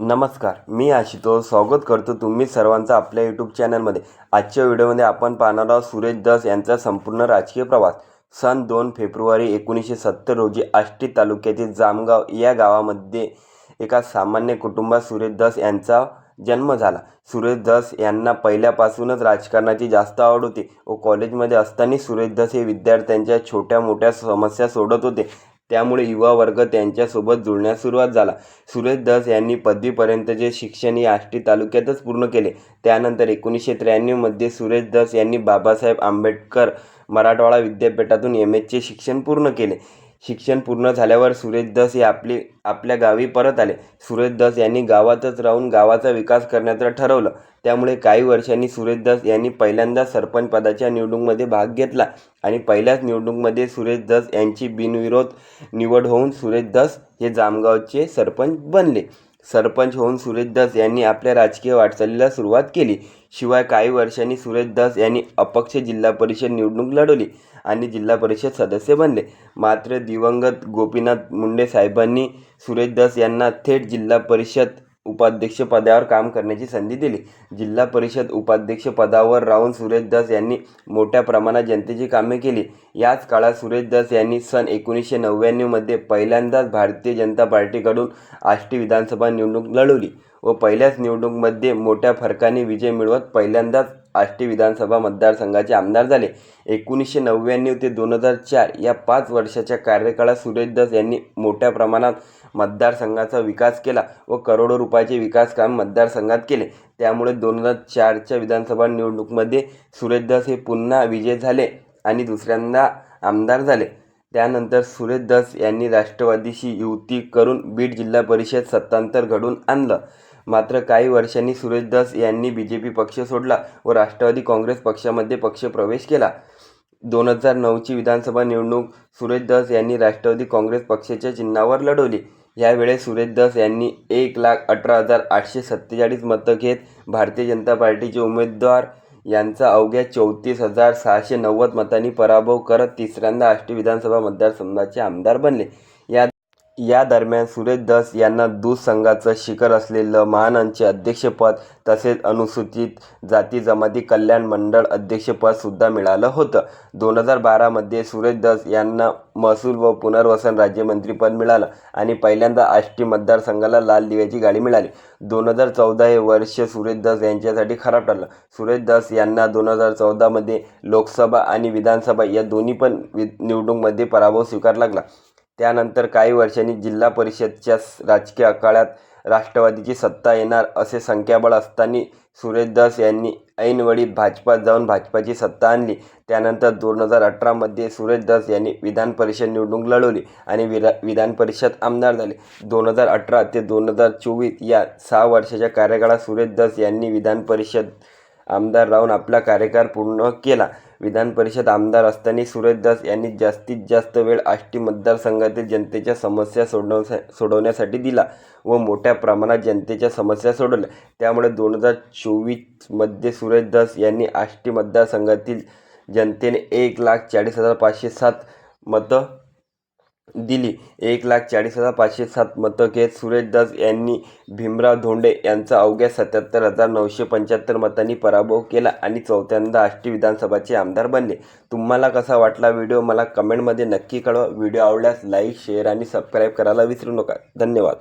नमस्कार मी आशितोष. स्वागत करतो तुम्ही सर्वांचा आपल्या यूट्यूब चॅनलमध्ये आजच्या व्हिडिओमध्ये आपण पाहणार आहोत सुरेश दस यांचा संपूर्ण राजकीय प्रवास. सन दोन फेब्रुवारी एकोणीसशे सत्तर रोजी आष्टी तालुक्यातील जामगाव या गावामध्ये एका सामान्य कुटुंबात सुरेश दस यांचा जन्म झाला. सुरेश दस यांना पहिल्यापासूनच राजकारणाची जास्त आवड होती. व कॉलेजमध्ये असताना सुरेश दस हे विद्यार्थ्यांच्या छोट्या मोठ्या समस्या सोडत होते. त्यामुळे युवा वर्ग त्यांच्यासोबत जुळण्यास सुरुवात झाला. सुरेश दस यांनी पदवीपर्यंतचे शिक्षण या आष्टी तालुक्यातच पूर्ण केले. त्यानंतर एकोणीसशे त्र्याण्णवमध्ये सुरेश दस यांनी बाबासाहेब आंबेडकर मराठवाडा विद्यापीठातून एम एचचे शिक्षण पूर्ण केले. शिक्षण पूर्ण झाल्यावर सुरेश दस हे आपले आपल्या गावी परत आले. सुरेश दस यांनी गावातच राहून गावाचा विकास करण्याचं ठरवलं. त्यामुळे काही वर्षांनी सुरेश दस यांनी पहिल्यांदा सरपंच पदाच्या निवडणुकीमध्ये भाग घेतला आणि पहिल्याच निवडणुकीमध्ये सुरेश दस यांची बिनविरोध निवड होऊन सुरेश दस हे जामगावचे सरपंच बनले. सरपंच होऊन सुरेश दस यांनी आपल्या राजकीय वाटचालीला सुरुवात केली. शिवाय काही वर्षांनी सुरेश दस यांनी अपक्ष जिल्हा परिषद निवडणूक लढवली आणि जिल्हा परिषद सदस्य बनले. मात्र दिवंगत गोपीनाथ मुंडे साहेबांनी सुरेश दस यांना थेट जिल्हा परिषद उपाध्यक्षपदावर काम करण्याची संधी दिली. जिल्हा परिषद उपाध्यक्षपदावर राहून सुरेशदास यांनी मोठ्या प्रमाणात जनतेची कामे केली. याच काळात सुरेशदास यांनी सन एकोणीसशे नव्याण्णवमध्ये पहिल्यांदाच भारतीय जनता पार्टीकडून आष्टी विधानसभा निवडणूक लढवली व पहिल्याच निवडणुकीमध्ये मोठ्या फरकाने विजय मिळवत पहिल्यांदाच आष्टी विधानसभा मतदारसंघाचे आमदार झाले. एकोणीसशे नव्याण्णव ते दोन हजार चार या पाच वर्षाच्या कार्यकाळात सुरेशदास यांनी मोठ्या प्रमाणात मतदारसंघाचा विकास केला व करोडो रुपयाचे विकास काम मतदारसंघात केले. त्यामुळे दोन हजार चारच्या विधानसभा निवडणुकीमध्ये सुरेशदास हे पुन्हा विजय झाले आणि दुसऱ्यांदा आमदार झाले. त्यानंतर सुरेश दस यांनी राष्ट्रवादीशी युती करून बीड जिल्हा परिषद सत्तांतर घडून आणलं. मात्र काही वर्षांनी सुरेशदास यांनी बी जे पी पक्ष सोडला व राष्ट्रवादी काँग्रेस पक्षामध्ये पक्षप्रवेश केला. दोन हजार नऊची विधानसभा निवडणूक सुरेशदास यांनी राष्ट्रवादी काँग्रेस पक्षाच्या चिन्हावर लढवली. यावेळेस सुरेशदास यांनी एक लाख अठरा हजार आठशे सत्तेचाळीस मतं घेत भारतीय जनता पार्टीचे उमेदवार यांचा अवघ्या चौतीस हजार सहाशे नव्वद मतांनी पराभव करत तिसऱ्यांदा आष्टी विधानसभा मतदारसंघाचे आमदार बनले. या या दरम्यान सुरेश दस यांना दूध संघाचं शिखर असलेलं महानंदचे अध्यक्षपद तसेच अनुसूचित जाती जमाती कल्याण मंडळ अध्यक्षपदसुद्धा मिळालं होतं. दोन हजार बारामध्ये सुरेश दस यांना महसूल व पुनर्वसन राज्यमंत्रीपद मिळालं आणि पहिल्यांदा आष्टी मतदारसंघाला लाल दिव्याची गाडी मिळाली. दोन हजार चौदा हे वर्ष सुरेश दस यांच्यासाठी खराब ठरलं. सुरेश दस यांना दोन हजार चौदामध्ये लोकसभा आणि विधानसभा या दोन्ही पण वि निवडणूकमध्ये पराभव स्वीकार लागला. त्यानंतर काही वर्षांनी जिल्हा परिषदच्या राजकीय आखाड्यात राष्ट्रवादीची सत्ता येणार असे संख्याबळ असताना सुरेशदास यांनी ऐनवेळी भाजपात जाऊन भाजपाची सत्ता आणली. त्यानंतर दोन हजार अठरामध्ये सुरेशदास यांनी विधान परिषद निवडणूक लढवली आणि विरा विधान परिषद आमदार झाले. दोन हजार अठरा ते दोन हजार चोवीस या सहा वर्षाच्या कार्यकाळात सुरेशदास यांनी विधान परिषद आमदार राहून आपला कार्यकाळ पूर्ण केला. विधान परिषद आमदार असताना सुरेशदास यांनी जास्तीत जास्त वेळ आष्टी मतदारसंघातील जनतेच्या समस्या सोडवसा सोडवण्यासाठी दिला व मोठ्या प्रमाणात जनतेच्या समस्या सोडवल्या. त्यामुळे दोन हजार चोवीसमध्ये सुरेशदास यांनी आष्टी मतदारसंघातील जनतेने एक लाख चाळीस हजार पाचशे सात मतं दिली. एक लाख चाळीस हजार पाचशे सात मतं घेत सुरेशदास यांनी भीमराव धोंडे यांचा अवघ्या सत्याहत्तर हजार नऊशे पंच्याहत्तर मतांनी पराभव केला आणि चौथ्यांदा आष्टी विधानसभाचे आमदार बनले. तुम्हाला कसा वाटला व्हिडिओ? मला कमेंटमध्ये नक्की कळवा. व्हिडिओ आवडल्यास लाईक शेअर आणि सबस्क्राईब करायला विसरू नका. धन्यवाद.